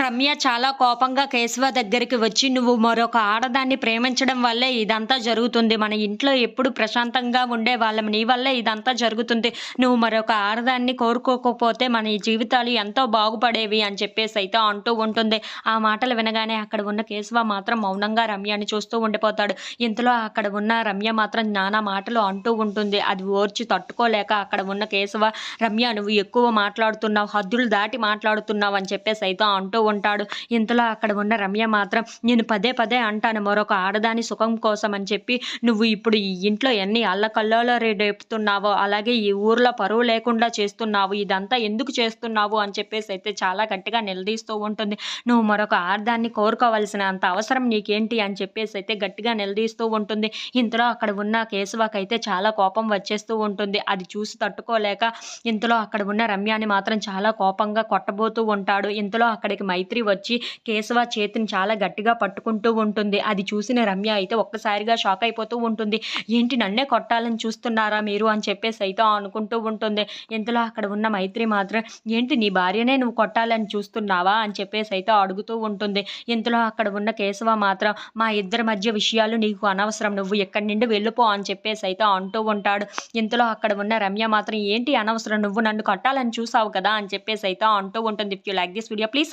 రమ్య చాలా కోపంగా కేశవ దగ్గరికి వచ్చి నువ్వు మరొక ఆడదాన్ని ప్రేమించడం వల్లే ఇదంతా జరుగుతుంది. మన ఇంట్లో ఎప్పుడు ప్రశాంతంగా ఉండే వాళ్ళం. నీ వల్లే ఇదంతా జరుగుతుంది. నువ్వు మరొక ఆడదాన్ని కోరుకోకపోతే మన ఈ జీవితాలు ఎంతో బాగుపడేవి అని చెప్పేసి అయితే అంటూ ఉంటుంది. ఆ మాటలు వినగానే అక్కడ ఉన్న కేశవ మాత్రం మౌనంగా రమ్యని చూస్తూ ఉండిపోతాడు. ఇంతలో అక్కడ ఉన్న రమ్య మాత్రం నానా మాటలు అంటూ ఉంటుంది. అది ఓర్చి తట్టుకోలేక అక్కడ ఉన్న కేశవ రమ్య నువ్వు ఎక్కువ మాట్లాడుతున్నావు. హద్దులు దాటి మాట్లాడుతున్నావు అని చెప్పేసి అయితే అంటూ ఉంటాడు. ఇంతలో అక్కడ ఉన్న రమ్య మాత్రం నేను పదే పదే అంటాను మరొక ఆడదాని సుఖం కోసం అని చెప్పి నువ్వు ఇప్పుడు ఈ ఇంట్లో ఎన్ని అల్లకల్లో రేపుతున్నావో అలాగే ఈ ఊర్లో పరువు లేకుండా చేస్తున్నావు ఇదంతా ఎందుకు చేస్తున్నావు అని చెప్పేసి అయితే చాలా గట్టిగా నిలదీస్తూ ఉంటుంది. నువ్వు మరొక ఆడదాన్ని కోరుకోవాల్సిన అంత అవసరం నీకేంటి? అని చెప్పేసి అయితే గట్టిగా నిలదీస్తూ ఉంటుంది. ఇంతలో అక్కడ ఉన్న కేశవాకైతే చాలా కోపం వచ్చేస్తూ ఉంటుంది. అది చూసి తట్టుకోలేక ఇంతలో అక్కడ ఉన్న రమ్యాని మాత్రం చాలా కోపంగా కొట్టబోతూ ఉంటాడు. ఇంతలో అక్కడికి మైత్రి వచ్చి కేశవ చేతిని చాలా గట్టిగా పట్టుకుంటూ ఉంటుంది. అది చూసిన రమ్య అయితే ఒక్కసారిగా షాక్ అయిపోతూ ఉంటుంది. ఏంటి నన్నే కొట్టాలని చూస్తున్నారా మీరు అని చెప్పేసి అయితే అనుకుంటూ ఉంటుంది. ఇంతలో అక్కడ ఉన్న మైత్రి మాత్రం ఏంటి నీ భార్యనే నువ్వు కొట్టాలని చూస్తున్నావా? అని చెప్పేసి అయితే అడుగుతూ ఉంటుంది. ఇంతలో అక్కడ ఉన్న కేశవ మాత్రం మా ఇద్దరి మధ్య విషయాలు నీకు అనవసరం నువ్వు ఎక్కడి నుండి వెళ్ళిపో అని చెప్పేసి అయితే అంటూ ఉంటాడు. ఇంతలో అక్కడ ఉన్న రమ్య మాత్రం ఏంటి అనవసరం నువ్వు నన్ను కొట్టాలని చూసావు కదా అని చెప్పేసి అయితే అంటూ ఉంటుంది. If you like this video please